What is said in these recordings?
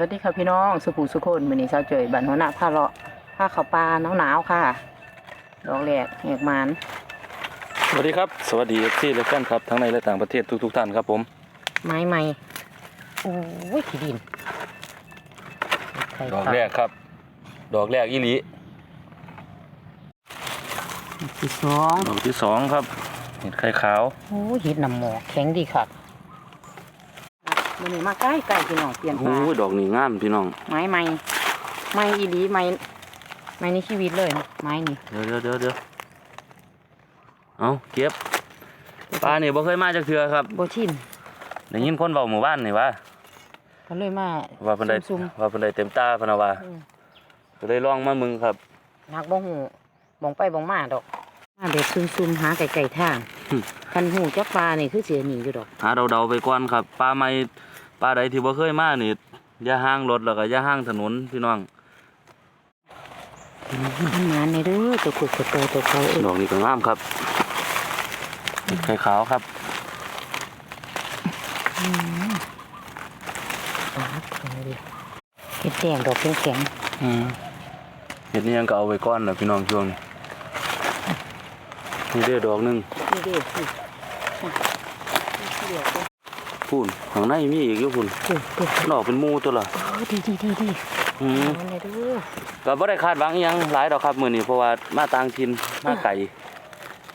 วัสดีค่ะพี่น้องสุภูสุคนมื้อนี้เช้าเจยบันหัวหน้าผ้าเลาะผ้าขาวปลาหนาวหนาวๆค่ะดอกแหลกแหกมานสวัสดีครับ สวัสดีที่และแฟนครับทั้งในและต่างประเทศทุก ๆ ท่านครับผมไม้ใหม่โอ้ยขี้ดินไข่ดอกแรกครับ ดอกแรกอีหลีที่สองดอกที่สองครับเห็ดไข่ขาวโอ้ยเห็ดน้ำหมอกแข็งดีค่ะ มื้อนี้มาใกล้ใกล้พี่น้องเปลี่ยนโอ้ผ้ายดอกนี่งามพี่น้อง ไม้ใหม่ไม้อีหลีไม้ไม้ในชีวิตเลยไม้นี่เดี๋ยวเดี๋ยวเดี๋ยวเดี๋ยวเอาเก็บปลานี่บ่เคยมาจากเถือครับบ่ชินได้ยินคนเว้าหมู่บ้านนี่ว่าก็เลยมาว่าเพิ่นได้ซุ่มว่าเพิ่นได้เต็มตาพะนะว่าๆอืมก็เลยลองมามึงครับนักบ่หูบ่งไปบ่งมาดอกมาเด็ดซุ่มๆหาไก่ๆทางหึคันหูจักปลานี่คือเสียหนีอยู่ดอก หาเดาๆไปก่อนครับปลาใหม่ ปลาใดที่บ่เคยมานี่อย่าห่างรถแล้วก็อย่าห่างถนนพี่น้องทำงานในเด้อตัวขุดตัวโตตัวเขาเอ้ยดอกนี้ก็งามครับเห็ดไข่ขาวครับปลาตัวเดียวเห็ดแดงดอกแข็งอืมเห็ดนี้ยังก็เอาไว้ก้อนนะพี่น้องช่วงนี้นี่เด้อดอกหนึงๆนี่เด้อ พูนข้างในมีอีกอยู่พูนเด้อเด้อดอกเป็นหมูตัวละเออดีดีดีดีอืมทำงานในเด้อก็บ่ได้คาดหวังอิหยังหลายดอกครับมื้อนี้เพราะว่ามาต่างถิ่นมาไกล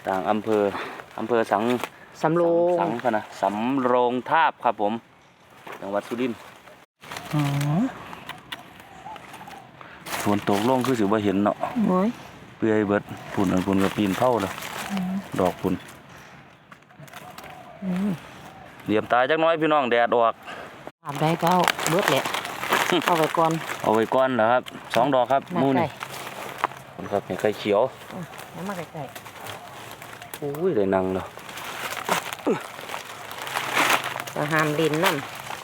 ต่างอำเภออำเภอสังสำโรงสังพะนะสำโรงทาบครับผมจังหวัดสุรินทร์อ๋อฝนตกลงคือสิบ่เห็นเนาะโอ้ยเปื่อยเบิดพุ่นอันพุ่นก็ปีนเผาแล้วดอกพุ่นอืม เหลี่ยมตายจักหน้อยพี่น้องแดดออกอาบได้ก็เอาเบิดแหละเอาไว้ก่อนเอาไว้ก่อนนะครับสองดอกครับมาหมูใกล้นี่ผมครับเห็นไข่เขียวเอามาใกล้อุ้ยได้นังแล้วๆก็ห้ามเล่นนั่น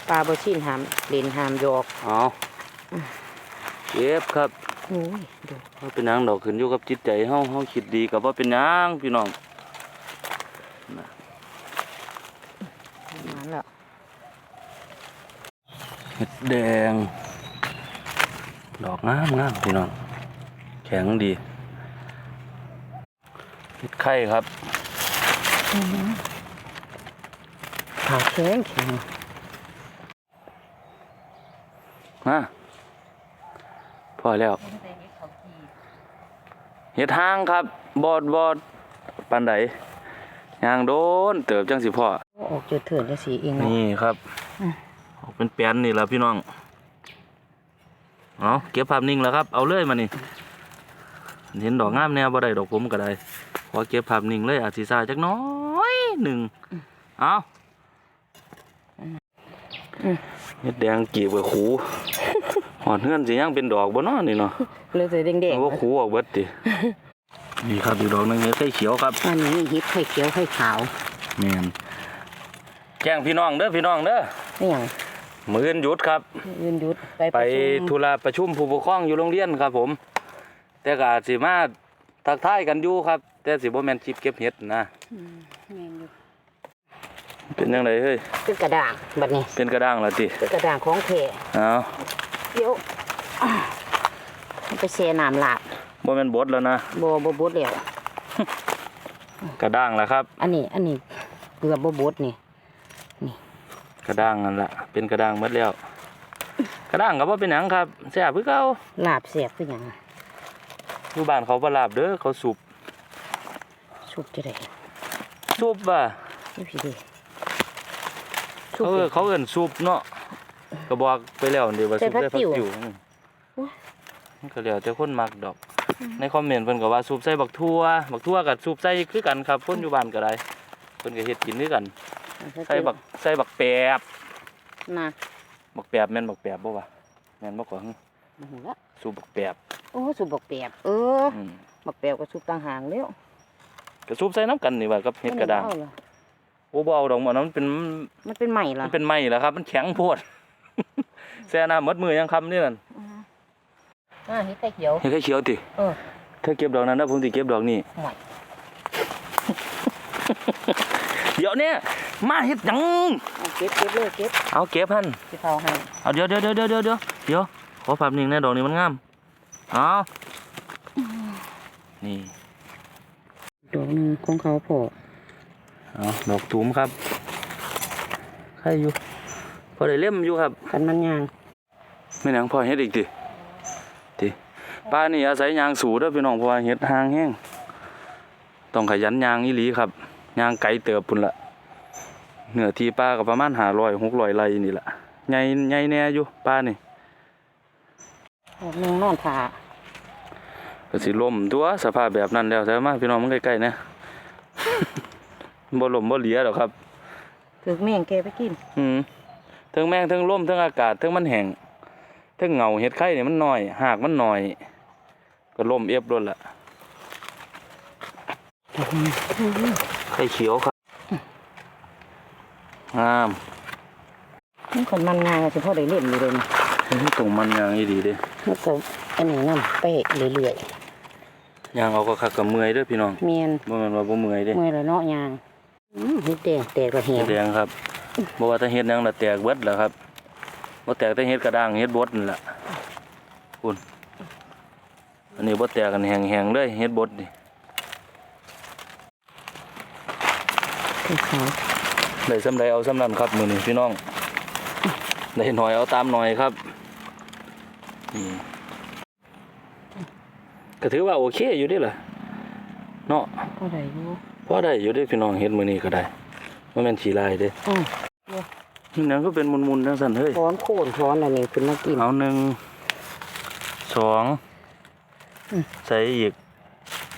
ปลาบ่ชินห้ามเล่นห้ามหยอกเอาเก็บครับโอ้ยดูว่าเป็นหยังดอกขึ้นอยู่กับจิตใจเฮาเฮาคิดดีกับว่าเป็นหยังพี่น้องประมาณ แล้วเห็ดแดง ดอกงามงามพี่น้อง แข็งดีเห็ดไข่ครับขาแข็งแข็งมาพอแล้ว เห็ดห้างครับ บอดบอดปันไดยางโดนเติบจังสิพ่อ ออกจุดเถื่อนจะสีเองเนาะนี่ครับอืมออกเป็นแปลนนี่แหละพี่น้องเอาเก็บภาพนิ่งแล้วครับ เอาเลยมานี่เห็นดอกงามแนวบ่ได้ดอกผมก็ได้ขอเก็บภาพนิ่งเลยอาจสิซาจักหน้อยหนึ่งเอาเฮ็ดแดงกีบกับขูหอดเฮือนสิยังเป็นดอกบ่เนาะนี่เนาะเลยจะแดงเอาว่าขูออกเบิดตินี่ครับอีกดอกหนึงเฮ็ดไข่เขียวครับๆอันนี้เห็ดไข่เขียวไข่ขาวแม่น แจ้งพี่น้องเด้อพี่น้องเด้อนี่อย่างมื้ออื่นหยุดครับ ยืนหยุดไปไปประชุมธุระประชุมผู้ปกครองอยู่โรงเรียนครับผม แต่ก็อาจสิมาทักทายกันอยู่ครับ แต่สิบ่แม่นคลิปเก็บเห็ดนะ อืมแม่นอยู่เป็นจังไดเฮ้ยเป็นกระดาษบัดนี้เป็นกระด้างและติเป็นกระดาษของแท้เอาเดี๋ยวอ่าเอาไปแช่น้ำลาบบ่แม่นบดแล้วนะบ่บ่บดแล้วกระด้างแล้วครับ อันนี้ อันนี้เกือบบ่บดนี่ กระด้างนั่นล่ะเป็นกระด้างหมดแล้ว กระด้างก็บ่เป็นหยังครับแซ่บคือเก่าลาบแซ่บคือหยังอยู่บ้านเขาบ่ลาบเด้อเขาสูบสุบจะได้สูบว่ะนี่พี่ดิเขาเอิ้นเขาเอิ้นสูบเนาะก็บอกไปแล้วเดี๋ยวว่าสูบได้ผักติ๋วอืมมันก็แล้วแต่คนมักดอก ในคอมเมนต์เพิ่นก็ว่าสูบใส่บักทั่วบักทั่วกับสูบใส่คือกันครับคนอยู่บ้านก็ได้เพิ่นก็เฮ็ดกินคือกัน ใส่บักใส่บักแปบน่ะบักแปบแม่นบักแปบบ่วะแม่นบ่ก่อนบ่ฮู้ละสูบบักแปบโอ้สุบบักแปบเอออืมบักแปบก็สุบต่างหากแล้วก็สูบใส่น้ำกันนี่ว่ากับเฮ็ดกระด้างเอาล่โอ้บ่เอาดอกมันมันเป็นมันเป็นใหม่มัล่ะนเป็นไม้แล้วครับ มันแข็งโพดแซ่น้ำหมดมือยังคำนี่นั่นอ่าเฮ็ดไข่เขียวเฮ็ดแค่เขียวติเออถ้าเก็บดอกนั้นนะผมสิเก็บดอกนี้ห่วยเดี๋ยวเนี่ย มาเฮ็ดหยังเอาเก็บเก็บเลยเก็บเอาเก็บพันที่เขาให้เอาเดี๋ยวเดี๋ยวเดี๋ยวเดี๋ยวเดี๋ยวเดี๋ยวเดี๋ยวขอภาพนิ่งแน่ดอกนี้มันงามเอานี่ดอกหนึงของเขาพอเอาดอกตูมครับใครอยู่พอได้เล่มอยู่ครับกันมันยางไม่นังพอเฮ็ดอีกติติป้านี่อาศัยยางสูเด้อพี่น้องเพราะว่าเฮ็ดห่างแห้งต้องขยันยางอีหลีครับยางไกลเติบพุ่นละ เนื้อที่ป้าก็ประมาณ500 600ไร่นี่ล่ะใหญ่ใหญ่แน่อยู่ป้านี่ดอกหนึงนอนผ่าก็สิล่มตัวสภาพแบบนั้นแล้วใช่ไหมาพี่น้องมันใกล้ๆนะบ่ล่มบ่เหลียดอกครับถึกแม่งแกไปกิน อืมทั้งแมงทั้งลมทั้งอากาศทั้งมันแห้งทั้งเหงาเห็ดไข่เนี่ยมันน้อย หากมันน้อย ก็ล่มเอียบรถละไข่เขียวครับ งามมันคนมันงานเฉพาะได้เล่นอยู่เลยนะนี่ตรงมันยางอีดีเด้แล้วก็อันนี้น้ำเป๊ะเรื่อยยางเอาก็คักกับเมื่อยเด้อพี่น้องๆเมียนบ่แม่นว่าบ่เมื่อยเด้เมื่อยแล้วเนาะยางอืมเฮ็ดแดงแตกกระแหเฮ็งดแดงครับบ่ว่าแต่เฮ็ดหยังน่ะแตกเบิดแหล้วครับบ่แตกแต่เฮ็ดกระด้างเฮ็ดบดนั่นล่ะคุณอันนี้บ่แตกกันแห้งๆเลยเฮ็ดบดนี่คือเขา ได้สำใดเอาสำนั้นครับมือนี้พี่น้องได้หน่อยเอาตามหน่อยครับนี่ก็ถือว่าโอเคอยู่เดิล่ะเนาะก็ได้อยู่พอได้อยู่เด้พี่น้องเฮ็ดมือนี้ก็ได้บ่แม่นฉีลายเด้อือนี่นั่นก็เป็นมุนๆจังซั่นเฮ้ยถอนโคนถอนอันนี้ขึ้นมากินเอาหนึ่งสองอืมใส่อีก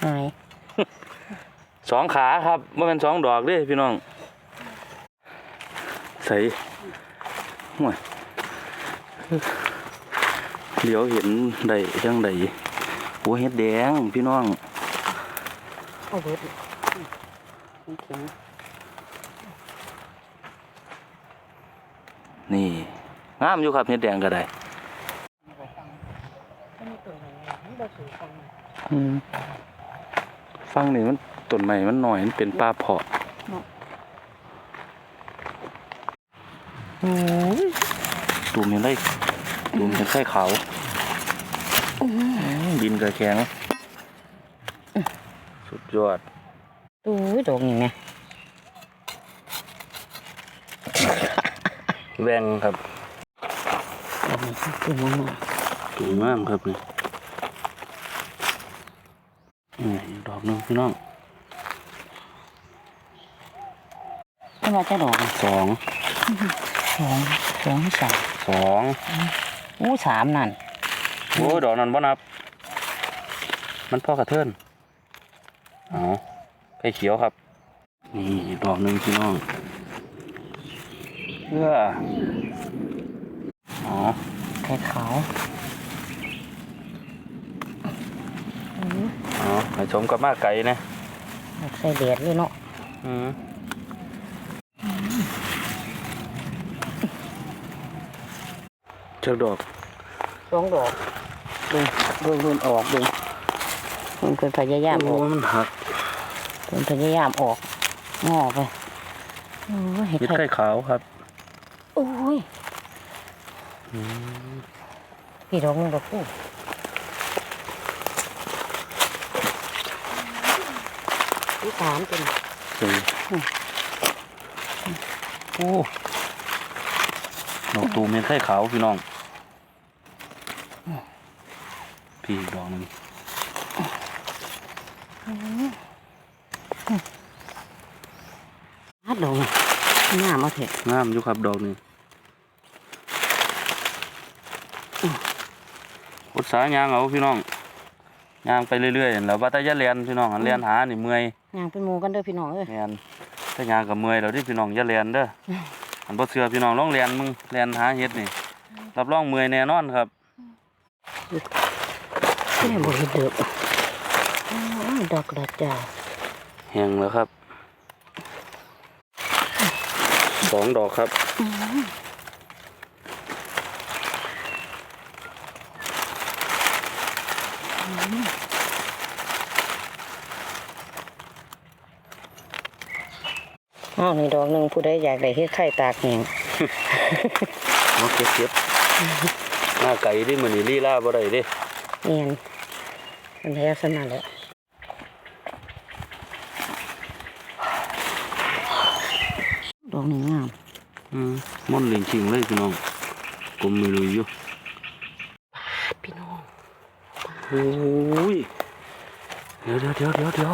หายสองขาครับบ่แม่นสองดอกเด้พี่น้อง ใส่ห่วยเดี๋ยวเห็นได้จังไดโอ้เฮ็ดแดงพี่น้องเอาเบิดมันแข็งนี่งามอยู่ครับเฮ็ดแดงก็ได้อืมฟังนี่มันต้นใหม่มันหน่อยมันเป็นป่าเพาะ โอ้ย ตูมเห็นได้ตูมเห็นไส้ขาวดินกระแข็งสุดยอดดูดอกนี่แม่แวงครับดอกนี้คือมันมาตูมงามครับนี่นี่อีกดอกหนึงพี่น้องเป็นว่าจะดอกนี่สอง สองสองสามสองอู้สามนั่นโอ้ยดอกนั้นบ่นับ มันพ่อกระเทินเอาไข่เขียวครับ นี่อีกดอกหนึ่งพี่น้องเพื่ออ๋อไข่ขาวอ๋อให้ชมกับมาไก่นะใส่แดดเลยเนาะอืม จ้าดอกสองดอกดูดูดูออกดูมันเป็นพยายามอโอ้อกมันหักเป็นพยายามออกงอไปโอ้ยเห็ดเห็ดไข่ไข่ขาวครับโอ้ยพี่ดอกหนึงดอกคู่ที่สามเป็นสี่โอ้ดอกตูมเห็ดไข่ขาวพี่น้อง พี่อีกดอกหนึงฮัดดอกนี่หน้ามาเถอะงามอยู่ครับดอกหนึงอุตสาหยางเอาพี่น้องยางไปเรื่อยๆแล้วว่าแต่ยะเรียนพี่น้องเรียนหานี่เมื่อยยางเป็นหมูกันเด้อพี่น้องเอ้ยแม่นถ้ายางกับเมื่อยแล้วที่พี่น้องย่าเรียนเด้ออันบ่เชื่อพี่น้องลองเรียนมึงเรียนหาเฮ็ดนี่รับรองเมื่อยแน่นอนครับ แม่บ่เห็ดเด้ออ้าวดอกกระจาแห้งแล้วครับสองดอกครับอ้าวนี่ดอกหนึงผู้ใดอยากได้เฮ็ดไข่ตากแห้งเอาเก็บเก็บหน้าไก่ดิมื้อนี้ลีลาบ่ได้เด้ เนียนมันแท้สนั่นแหละดอกนี้งามอืมม่อนเหลิงชิงเลยพี่น้องกลมมือลุยอยู่พี่น้องโอ้ยเดี๋ยวเดี๋ยวเดี๋ยวเดี๋ยวเดี๋ยว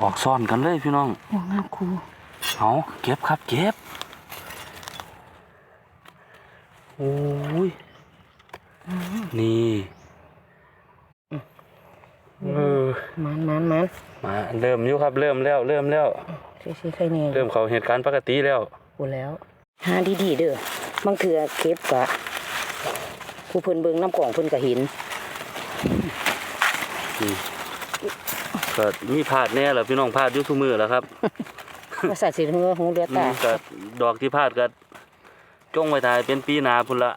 ออกซ่อนกันเลยพี่น้องดอกงามครูเอาเก็บครับเก็บโอ้ย นี่เออมันมันมันมาเริ่มอยู่ครับ เริ่มแล้ว เริ่มแล้วซีซีไข่แน่เริ่มเข้าเหตุการณ์ปกติแล้วกูแล้วหาดีๆเด้อบางเถื่อเก็บกะผู้เพิ่นเบิ่งน้ำกล่องเพิ่นก็เห็นนี่ก็มีพลาดแน่แหละพี่น้องพลาดอยุ่ทุกมือแหล้วครับว่าใส่สิเงือหูเลือดอืตามก็ดอกที่พลาดก็จงไว้ทายเป็นปีหนาพุ่นละ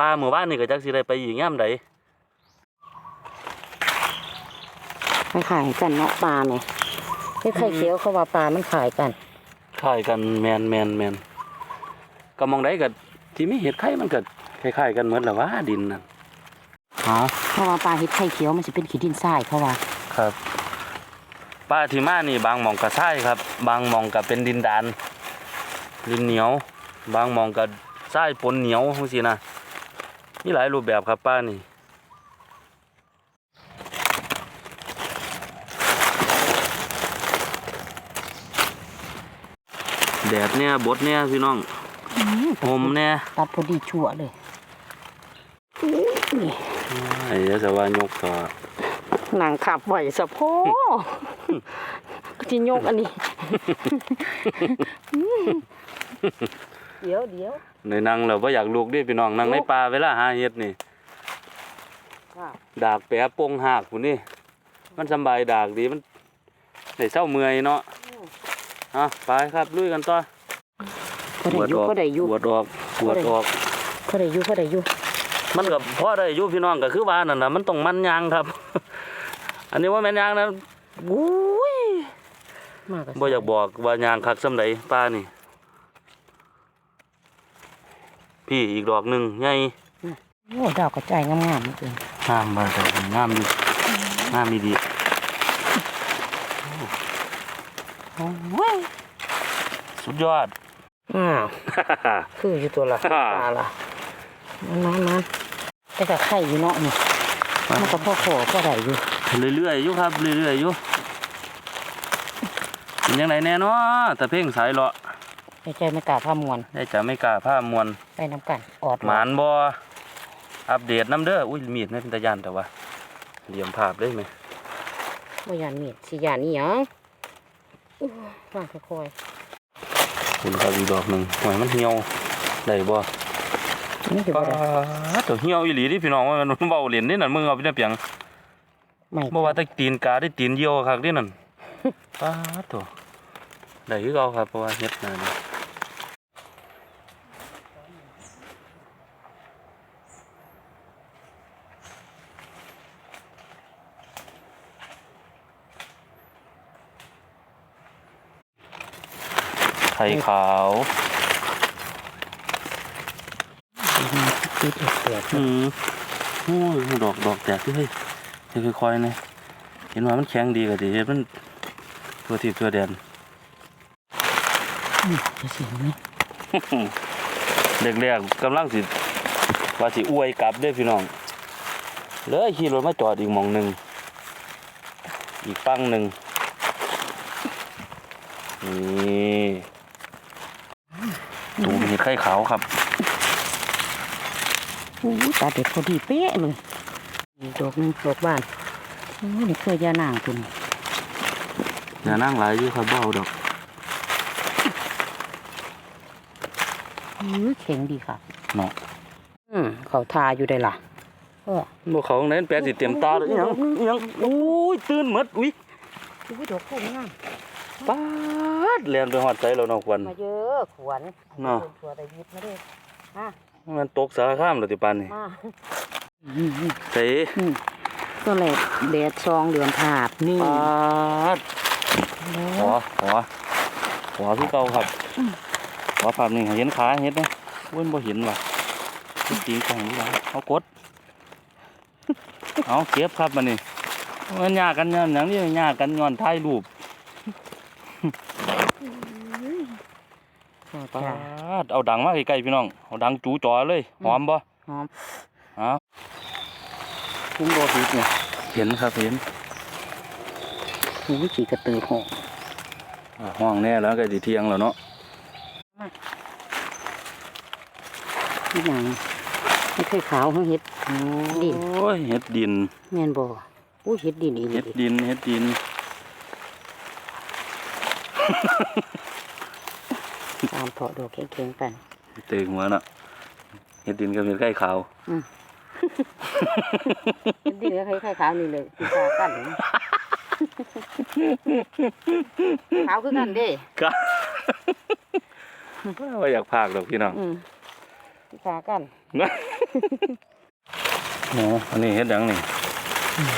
ป้าเมื่อวานนี่ก็จักสิได้ไปอีกย่ำใดคล้ายๆกันเนาะปลาแม่เฮ็ดไข่เขียวเขาว่าปลามันขายกันคล้ายกันแมนแมนแมนก็มองได้ก็ที่มีเห็ดไข่มันก็คล้ายๆกันเหมือนละว่าดินนั่นอ๋อเพราะว่าปลาเฮ็ดไข่เขียวมันสิเป็นขี้ดินทรายเขาว่าครับป้าที่มานี่บางหมองกระใช่ครับ บางหมองก็เป็นดินดานดินเหนียว บางหมองก็ทรายปนเหนียวจังซี่นะ มีหลายรูปแบบครับป้านี่แดดเนี่ยบดเนี่ยพี่น้องหมเนี่ยตัดพอดีชั่วเลยนี่ไอ้เดี๋ยวจะว่ายกต่อหนังขับไหวสะโพที่ยกอันนี้ เดี๋ยวเดี๋ยวในนั่งแล้วว่าอยากลูกเดิพี่น้องนั่งในป่าเวลาหาเห็ดนี่ค่ะดากแปะปงหากพุ่นนี่มันสำบายดากดีมันได้เศร้าเมื่อยเนาะอะไปครับลุยกันต่อพอได้อยู่พอได้อยู่ปวดออกปวดออกพอได้อยู่พอได้อยู่มันกับพ่อได้อยู่พี่น้องก็คือว่านั่นน่ะมันต้องมันยางครับ อันนี้ว่าแม่นยางนะอุ้ยมากบ่อยากบอกว่ายางคักสำใดป้านี่ พี่อีกดอกหนึ่งใหญ่โอ้ดาวกระจายงามๆนี่เองงามบ่ดอกงามอยู่งามดีโอ้ยๆสุดยอดอ้าวคืออยู่ตัวละฮ่าปลาละมันมันมันแต่ก็ไข่อยู่เนาะนี่มันก็พ่อขอพ่อได้อยู่เรื่อยๆอยู่ครับเรื่อยๆอยู่เป็นยังไงแน่เนาะแต่เพ่งสายเลาะ ใจใจไม่กล้าผ้ามวนได้จะไม่กล้าผ้ามวนไปน้ำกันออดหมานบ่อัปเดตน้ำเด้ออุ้ยมีดไม่เป็นตะยานแต่ว่าเหลี่ยมภาพได้ไหมบ่ยานมีดสิยานนี่หยังอู้วางค่อยคุณครับอีกดอกหนึ่งหอยมันเหี่ยวได้บ่ๆนี่คือบ่ได้ตัวเหี่ยวอีหลีที่พี่น้องว่ามันเบาเหรียญนี่นั่นมึงเอาไปเนี่ยเปียงไม่บ่ว่าแต่ตีนกาได้ตีนเหี่ยวคักนี่นั่นป้าดตัวได้คือเก่าครับเพราะว่าเฮ็ดนั่นน่ ข่ขาวติดเสียดอืมโอ้ยดอกดอกแตกที่เฮ้ยเดี๋ยวค่อยๆนะเห็นว่ามันแข็งดีก็ดีเฮ็ดมันตัวที่ตัวแดนนี่จะเสียงไหมเด็กๆกำลังสิว่าสิอวยกลับเด้อพี่น้องเลยขี่รถมาจอดอีกหมองหนึ่งอีกปังหนึ่งนี่ ตูมีไข่ขาวครับอู้ตาเด็ดพอดีเป๊ะเลยนี่ดอกหนึงดอกบานโอ้ยนี่เคยยานางตัวนี้อย่านั่งหลายอยู่ครับเบเอาดอกอื้อเข็งดีค่ะเนาะอืมเขาทาอยู่ได้ล่ะเออบ่เขาไหนแปลสิเต็มตาเลยอิหยังอิหยังอุ้ยตื่นหมดอุ้ยอุ้ยดอกพุ่งงาม ป๊าดเรียนไปหอดใจเราเนาะควันมาเยอะขวนเนาะชัวได้ยิบมาด้วยมามันตกสารข้ามเลยติปานนี่มาอืมอืมเต๋อืมก็เลยแดดซองเดือนผาบนี่ป๊าดแล้ขอวขอขวาคือเก่าครับขวาภาพนี่เห็นขาเห็นไหมเว้นบ่เห็นว่ะจริงๆของนี่ละเอากดเอาเก็บครับมันนี่มันยากกันย้อนอย่างนี้ยากกันย้อนถ่ายรูป ปาดเอาดังมาใกล้ๆพี่น้อง เอาดังจูจ่อเลย หอมบ่หอมอ้าวคุ้มโบติดเนี่ยเห็นครับเห็นมีวิธีกระตือหงอ่าห้องแน่แล้วก็สิเที่ยงแล้วเนาะที่หยังไม่เคยขาวเขาเห็ดดินโอ้ยเห็ดดินแม่นบ่อู้เห็ดดินอีเห็ดดินเห็ดดิน ตามเพาะดอกแข็งๆกันเตะหัวน่ะเห็ดดินกับเห็ดไก่ขาวเห็ดดินก็คล้ายๆขาวนี่เลยคือตากันขาวคือกันเด้ก็ว่าอยากพากดอกพี่น้องอืมคือตากันโอ้อันนี้เห็ดหยังนี่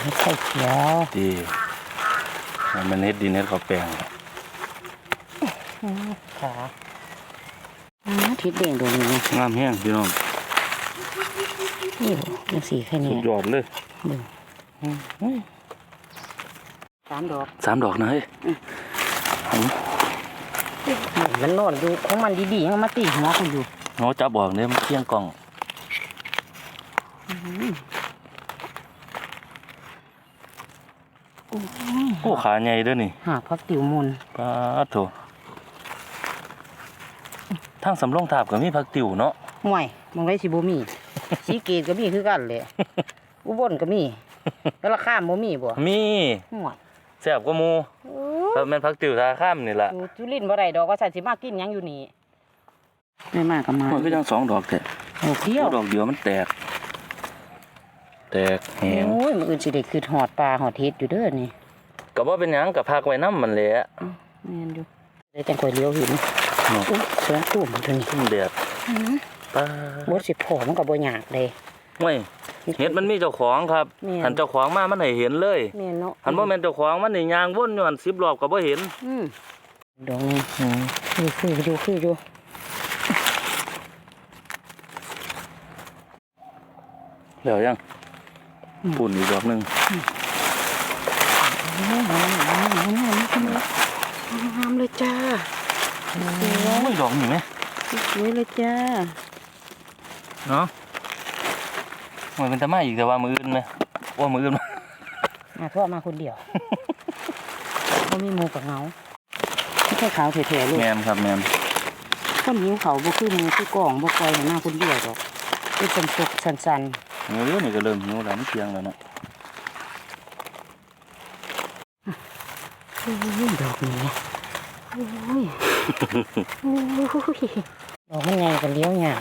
เห็ดไข่เขียวดีมันเห็ดดินเห็ดข้าวแป้ง ขาทิศแดงดวงนี้งามแห้งพี่น้องนี่ยังสีแค่สุนี้ดยอดเลยสามดอกสามดอกนะเฮ้ยมันนอนอยู่ของมันดีๆยังมาตีหัวกันอยู่โน้จับบอกเนี่ยมันเที่ยงกล่องโอ้ขาใหญ่เด้วยนี่หาพักติวมุนปาดโถ ทางสำรองทาบก็มีผักติ๋วเนาะห่วยมองได้สิบ่มีสีเกตก็มีคือกันเลยอุบลก็มีแล้วราคาบ่มีบ่มีห่วยแซ่บกว่าหมูแล้วแม่นผักติ๋วทาข้ามนี่ล่ะอยู่จุลินบ่ได้ดอกว่าฉันสิมากินหยังอยู่นี่ไม่มากก็มามันก็ยังสองดอกแต่ดอกเดียวดอกเดียวมันแตก แตกแหงโอ้ยมื้ออื่นสิได้คือหอดปลาหอดเฮ็ดอยู่เด้อนี่ก็บ่เป็นหยังกับพักไว้น้ำมันแหละแม่นอยู่ได้จังค่อยเลี้ยวเห็น เนาะอุ๊ยสองตุ่มตัวนี้ขึ้นแดดปาบ่สิพอมันก็บ่ยากเลยไม่เห็ดมันมีเจ้าของครับแม่นหันเจ้าของมามันให้เห็นเลยแม่นเนาะหันบ่แม่นเจ้าของมันนี่ยางวนอยู่หัน10รอบก็บ่เห็นอืมดอกนี้คือคืออยู่คืออยู่แล้วยังปุ่นอีกดอกหนึงงามเลยจ้า โอ้ ยดอกนี่แม่สวยเลยจ้าเนาะมันเป็นตะมาอีกแต่ว่ามืออื่นไหมว่ามืออื่นมาพ่อมาคนเดียวเขามีหมูกับเงาไม่ใช่ขาวแถๆเลยแมนครับแมนคนหิวเขาบ่คือหมูคือกล่องบ่ปล่อยให้มาคนเดียวดอกเป็นสันสุกสันเนื้อนี่ก็เริ่มหิวแล้วมันเที่ยงแล้วเนาะๆโอ้ยดอกนี้ โอ้ยโอ้ยดอกมันไงกันเลี้ยวเนี่ย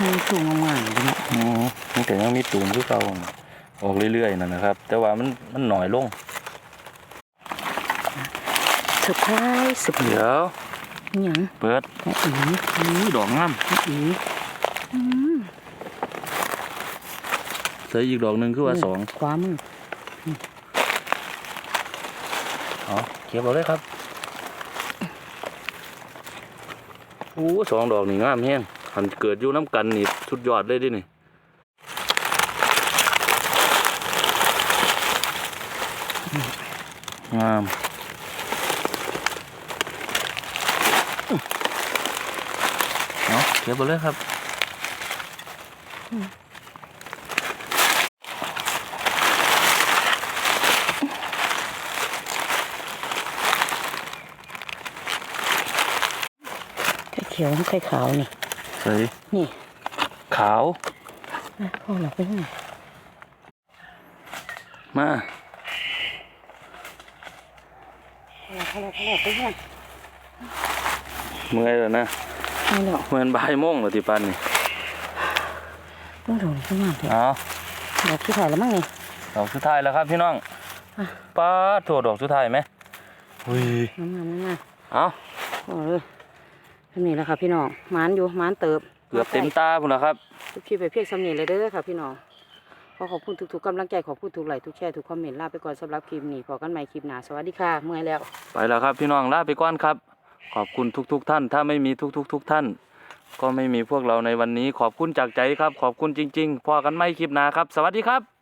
มันสูงมากๆเลยเนี่ยอืมมันแต่ยังมีตูมคือเก่าออกเรื่อยๆนั่นนะครับ แต่ว่ามันมันหน่อยลงสุดท้ายสุดเดี๋ยวหยังเปิดอีอีนี่ดอกงามอีอืมใส่อีกดอกหนึ่งคือว่าสองขวามือเอาเก็บเอาเลยครับโอ้สองดอกนี่งามแฮงหันเกิดอยู่น้ำกันนี่สุดยอดเลยดินี่งามเอาเก็บเอาเลยครับ ข่เขียวไข่ขาวนี่ใส่นี่ขาวอะพ่อเราไปไหนมาพ่อเราพ่อเราไปไหนเมื่อยแล้วนะนี่เนาะเมื่อยบ่ายโมงแล้วที่ปันนี่ต้องโดนขึ้นมาเถอะเอาดอกที่ถ่ายแล้วมั้งนี่ดอกสุดท้ายแล้วครับพี่น้องอะป้าดโถดอกสุดท้ายไหมอุ้ยน้ำมันน้ำมันเอาโอ้ย นี่แหละค่ะพี่น้องหมานอยู่หมานเติบเกือบเต็มตาพุ่นแล้วครับทุกคลิปไปเพียงสำนีเลยเด้อค่ะพี่น้องขอขอบคุณทุกๆกำลังใจขอบคุณทุกไลค์ทุกแชร์ทุกคอมเมนต์ลาไปก่อนสำหรับคลิปนี้พอกันใหม่คลิปหน้าสวัสดีค่ะเมื่อยแล้ว ไปแล้วครับพี่น้องลาไปก่อนครับ ขอบคุณทุกๆทท่าน ถ้าไม่มีทุกๆทุกท่าน ก็ไม่มีพวกเราในวันนี้ ขอบคุณจากใจครับ ขอบคุณจริง ๆ พอกันไม่คลิปหน้าครับ สวัสดีครับ